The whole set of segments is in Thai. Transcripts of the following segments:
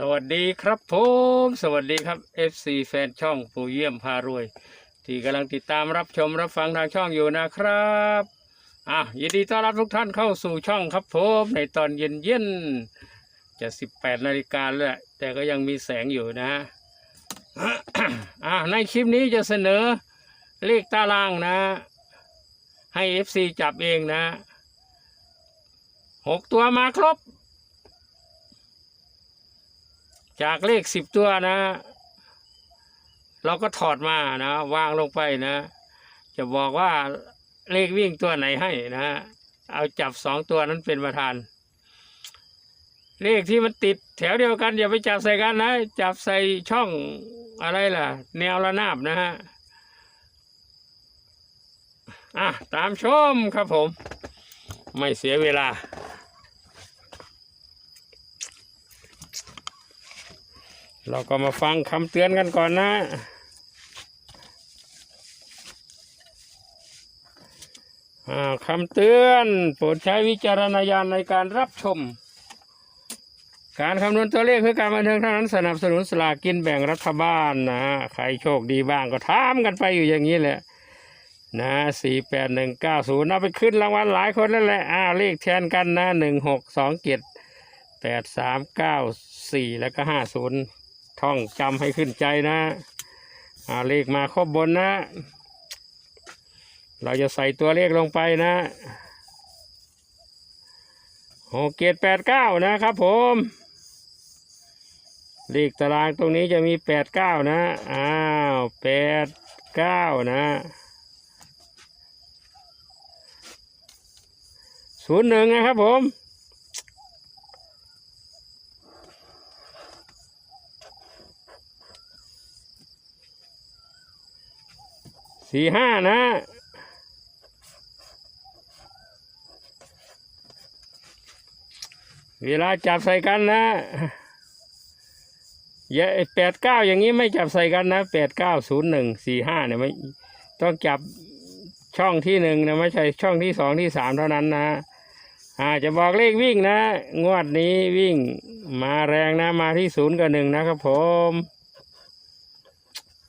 สวัสดีครับผมสวัสดีครับ FC แฟนช่องปู่เยี่ยมพารวย ที่กำลังติดตามรับชมรับฟังทางช่องอยู่นะครับอะยินดีต้อนรับทุกท่านเข้าสู่ช่องครับผมในตอนเย็นเย็นจะ 18นาฬิกาแล้วแต่ก็ยังมีแสงอยู่นะอะในคลิปนี้จะเสนอเลขตารางนะ ให้ FC จับเองนะหกตัวมาครบ จากเลขสิบตัวนะ เราก็ถอดมานะวางลงไปนะ จะบอกว่าเลขวิ่งตัวไหนให้นะเอาจับสองตัวนั้นเป็นประธาน เลขที่มันติดแถวเดียวกันอย่าไปจับใส่กันนะ จับใส่ช่องอะไรล่ะ แนวระนาบนะฮะอะตามชมครับผม ไม่เสียเวลา เราก็มาฟังคำเตือนกันก่อนนะอ่าคำเตือนโปรดใช้วิจารณญาณในการรับชม การคำนวณตัวเลขเพื่อการบันเทิงเท่านั้นสนับสนุนสลากกินแบ่งรัฐบาลนะใครโชคดีบ้างก็ทำกันไปอยู่อย่างนี้แหละนะสี่แปดหนึ่งเก้าศูนย์เอาไปขึ้นรางวัลหลายคนนั่นแหละอ้าวเลขแทนกันนะหนึ่งหกสองเจ็ดแปดสามเก้าสี่แล้วก็ห้าศูนย์ ท่องจำให้ขึ้นใจนะอ่าเลขมาครบบนนะ เราจะใส่ตัวเลขลงไปนะหกเจ็ดแปดเก้านะครับผมเลขตารางตรงนี้จะมีแปดเก้านะ อ้าวแปดเก้านะศูนย์หนึ่งนะครับผม สี่ห้านะ เวลาจับใส่กันนะอย่าแปดเก้าอย่างนี้ไม่จับใส่กันนะแปดเก้าศูนย์หนึ่งสี่ห้าเนี่ยไม่ต้องจับช่องที่หนึ่งนะไม่ใช่ช่องที่สองที่สามเท่านั้นนะอาจะบอกเลขวิ่งนะ งวดนี้วิ่งมาแรงนะมาที่ศูนย์กับหนึ่งนะครับผม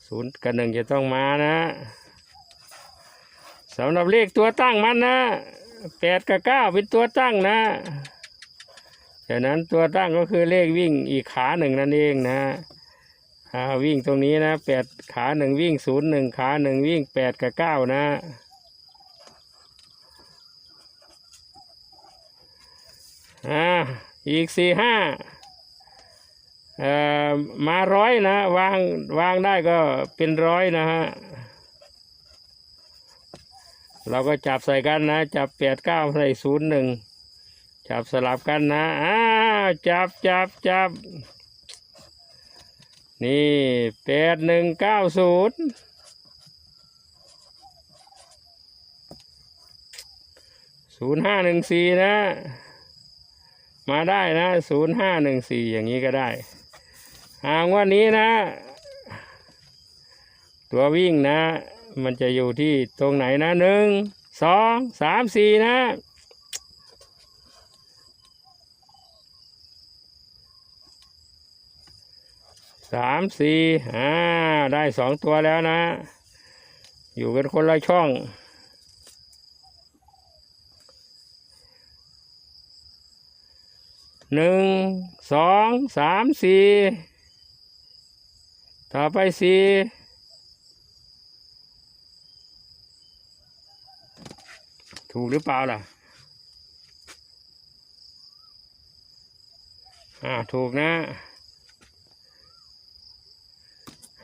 ศูนย์กับหนึ่งจะต้องมานะ สำหรับเลขตัวตั้งมันนะแปดกับเก้าเป็นตัวตั้งนะฉะนั้นตัวตั้งก็คือเลขวิ่งอีกขาหนึ่งนั่นเองนะวิ่งตรงนี้นะแปดขาหนึ่งวิ่งศูนย์หนึ่งขาหนึ่งวิ่งแปดกับเก้านะอ่าอีกสี่ห้ามาร้อยนะ วางวางได้ก็เป็นร้อยนะฮะ เราก็จับใส่กันนะ จับแปดเก้าใส่ศูนย์หนึ่งจับสลับกันนะอ้าวจับจับจับ นี่แปดหนึ่งเก้าศูนย์ศูนย์ห้าหนึ่งสี่นะ มาได้นะศูนย์ห้าหนึ่งสี่อย่างนี้ก็ได้หางว่านี้นะ ตัววิ่งนะ มันจะอยู่ที่ตรงไหนนะหนึ่งสองสามสี่นะ สามสี่อ่าได้สองตัวแล้วนะ อยู่กันคนละช่อง หนึ่ง สอง สาม สี่ ต่อไปสี่ ถูกหรือเปล่าล่ะอ่าถูกนะ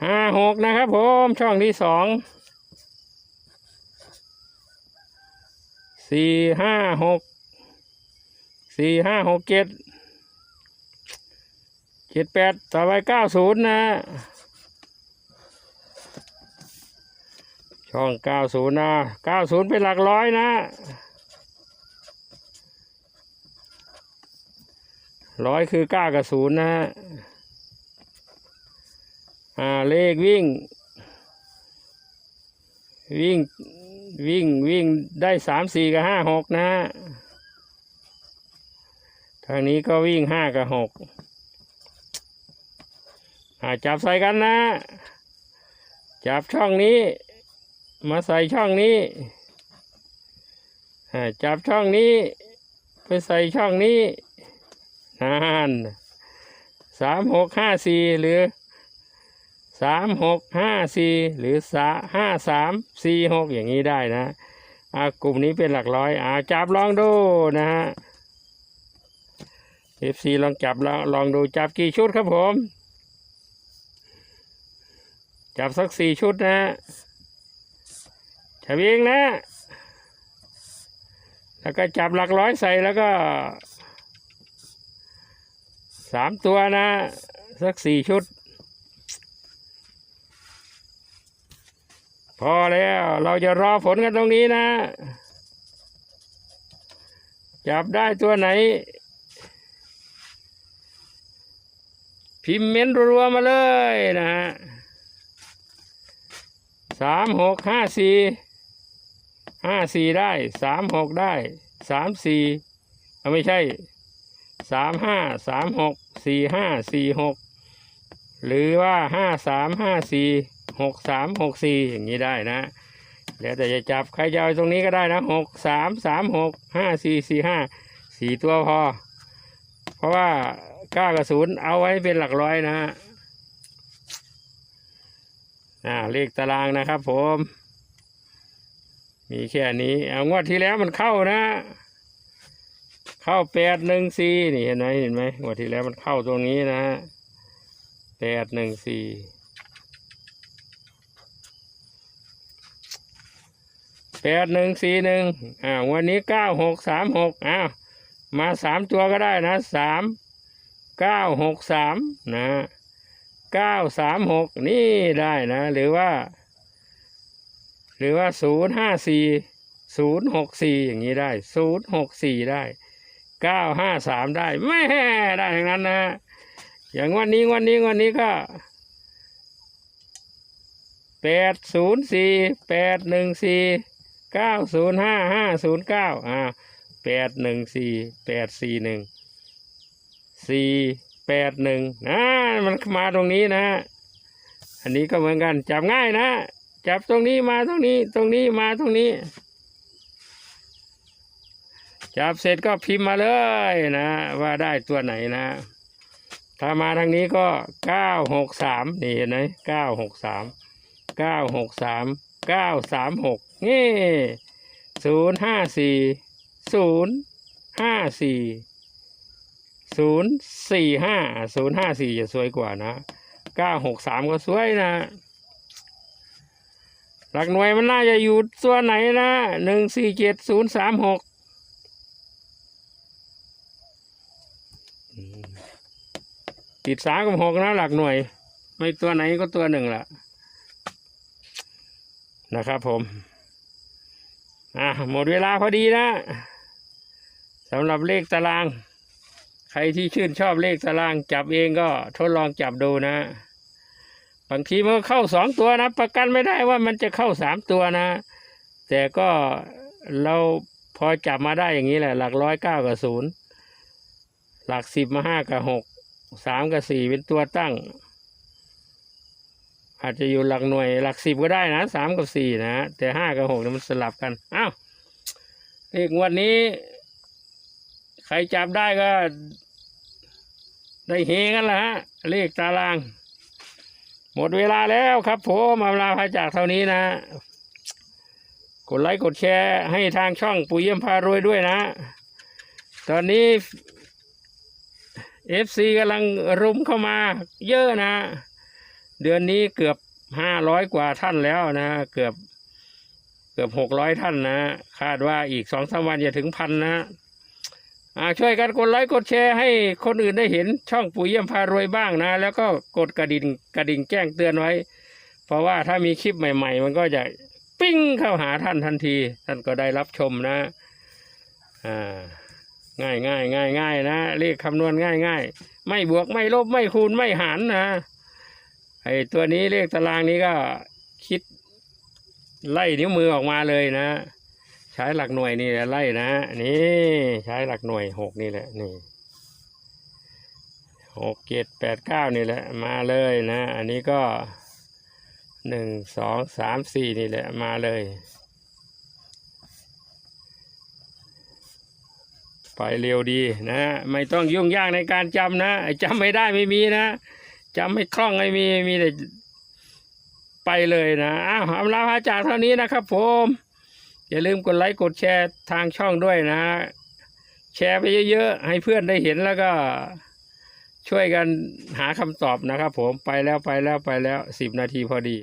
ห้าหกนะครับผมช่องที่สองสี่ห้าหกสี่ห้าหกเจ็ดเจ็ดแปดต่อไปเก้าศูนย์นะ ช่องเก้าศูนย์นะเก้าศูนย์เป็นหลักร้อยนะร้อยคือเก้ากับศูนย์นะอ่าเลขวิ่ง วิ่งวิ่งวิ่งได้สามสี่กับห้าหกนะทางนี้ก็วิ่งห้ากับหกอ่าจับใส่กันนะ จับช่องนี้ มาใส่ช่องนี้จับช่องนี้ ไปใส่ช่องนี้นานสามหกห้าสี่หรือสามหกห้าสี่หรือสาห้าสามสี่หกอย่างนี้ได้นะอ่ากลุ่มนี้เป็นหลักร้อยอ่าจับลองดูนะฮะเอฟซีลองจับลองลองดูจับกี่ชุดครับผม จับสักสี่ชุดนะ จับเองนะ แล้วก็จับหลักร้อยใส่แล้วก็สามตัวนะ สักสี่ชุด พอแล้วเราจะรอผลกันตรงนี้นะ จับได้ตัวไหน พิมพ์เม้นรัวๆมาเลยนะฮะสามหกห้าสี่ ห้าสี่ได้สามหกได้สามสี่ไม่ใช่สามห้าสามหกสี่ห้าสี่หกหรือว่าห้าสามห้าสี่หกสามหกสี่อย่างนี้ได้นะแล้วแต่จะจับใครจะเอาตรงนี้ก็ได้นะหกสามสามหกห้าสี่สี่ห้าสี่ตัวพอ เพราะว่าเก้ากับศูนย์เอาไว้เป็นหลักร้อยนะฮะอ่าเลขตารางนะครับผม มีแค่นี้เอางวดที่แล้วมันเข้านะ เข้าแปดหนึ่งสี่นี่เห็นไหมเห็นไหมงวดที่แล้วมันเข้าตรงนี้นะแปดหนึ่งสี่แปดหนึ่งสี่หนึ่งอ่าวันนี้เก้าหกสามหกอ้าวมาสามตัวก็ได้นะสามเก้าหกสามนะเก้าสามหกนี่ได้นะ หรือว่า หรือว่าศูนย์ห้าสี่ศูนย์หกสี่อย่างนี้ได้ศูนย์หกสี่ได้เก้าห้าสามได้แม่ได้ทั้งนั้นนะอย่างวันนี้วันนี้วันนี้ก็แปดศูนย์สี่แปดหนึ่งสี่เก้าศูนย์ห้าห้าศูนย์เก้าอ่าแปดหนึ่งสี่แปดสี่หนึ่งสี่แปดหนึ่งนะมันมาตรงนี้นะ อันนี้ก็เหมือนกันจับง่ายนะ จับตรงนี้มาตรงนี้ ตรงนี้มาตรงนี้ จับเสร็จก็พิมพ์มาเลยนะ ว่าได้ตัวไหนนะ ถ้ามาทางนี้ก็เก้าหกสามนี่เห็นไหมเก้าหกสามเก้าหกสามเก้าสามหกนี่ศูนย์ห้าสี่ศูนย์ห้าสี่ศูนย์สี่ห้าศูนย์ห้าสี่จะสวยกว่านะเก้าหกสามก็สวยนะ หลักหน่วยมันน่าจะอยู่ตัวไหนนะหนึ่งสี่เจ็ดศูนย์สามหกติดสามกับหกนะหลักหน่วย ไม่ตัวไหนก็ตัวหนึ่งละนะครับผม อะหมดเวลาพอดีนะสำหรับเลขตาราง ใครที่ชื่นชอบเลขตารางจับเองก็ทดลองจับดูนะ บางทีมันก็เข้าสองตัวนะ ประกันไม่ได้ว่ามันจะเข้าสามตัวนะ แต่ก็เราพอจับมาได้อย่างนี้แหละ หลักร้อยเก้ากับศูนย์หลักสิบมาห้ากับหกสามกับสี่เป็นตัวตั้ง อาจจะอยู่หลักหน่วย หลักสิบก็ได้นะสามกับสี่นะ แต่ห้ากับหกเนี่ยมันสลับกันอ้าวเลขงวดนี้ ใครจับได้ก็ ได้เฮกันละฮะเลขตาราง หมดเวลาแล้วครับผมอำลาพาจากเท่านี้นะ กดไลค์กดแชร์ให้ทางช่องปุยเยี่ยมพารวยด้วยนะ ตอนนี้เอฟซีกำลังรุมเข้ามาเยอะนะ เดือนนี้เกือบห้าร้อยกว่าท่านแล้วนะ เกือบเกือบหกร้อยท่านนะ คาดว่าอีกสองสามวันจะถึงพันนะ ช่วยกันกดไลค์กดแชร์ให้คนอื่นได้เห็นช่องปุ๋ยเยี่ยมพารวยบ้างนะ แล้วก็กดกระดิ่งกระดิ่งแจ้งเตือนไว้ เพราะว่าถ้ามีคลิปใหม่ ๆ มันก็จะปิ้งเข้าหาท่านทันที ท่านก็ได้รับชมนะอ่าง่ายง่ายง่ายง่ายนะเลขคำนวณง่ายง่ายไม่บวกไม่ลบไม่คูณไม่หารนะไอตัวนี้เลขตารางนี้ก็คิดไล่นิ้วมือออกมาเลยนะ ใช้หลักหน่วยนี่แหละไล่นะนี่ใช้หลักหน่วยหกนี่แหละนี่หกเจ็ดแปดเก้านี่แหละมาเลยนะ อันนี้ก็หนึ่งสองสามสี่นี่แหละมาเลย ไปเร็วดีนะ ไม่ต้องยุ่งยากในการจำนะจำไม่ได้ไม่มีนะจำไม่คล่องไม่มีมีแต่ไปเลยนะอ้าวอำลาพาจากเท่านี้นะครับผม อย่าลืมกดไลค์กดแชร์ทางช่องด้วยนะ แชร์ไปเยอะๆ ให้เพื่อนได้เห็นแล้วก็ช่วยกันหาคำตอบนะครับผมไปแล้วไปแล้วไปแล้วสิบนาทีพอดี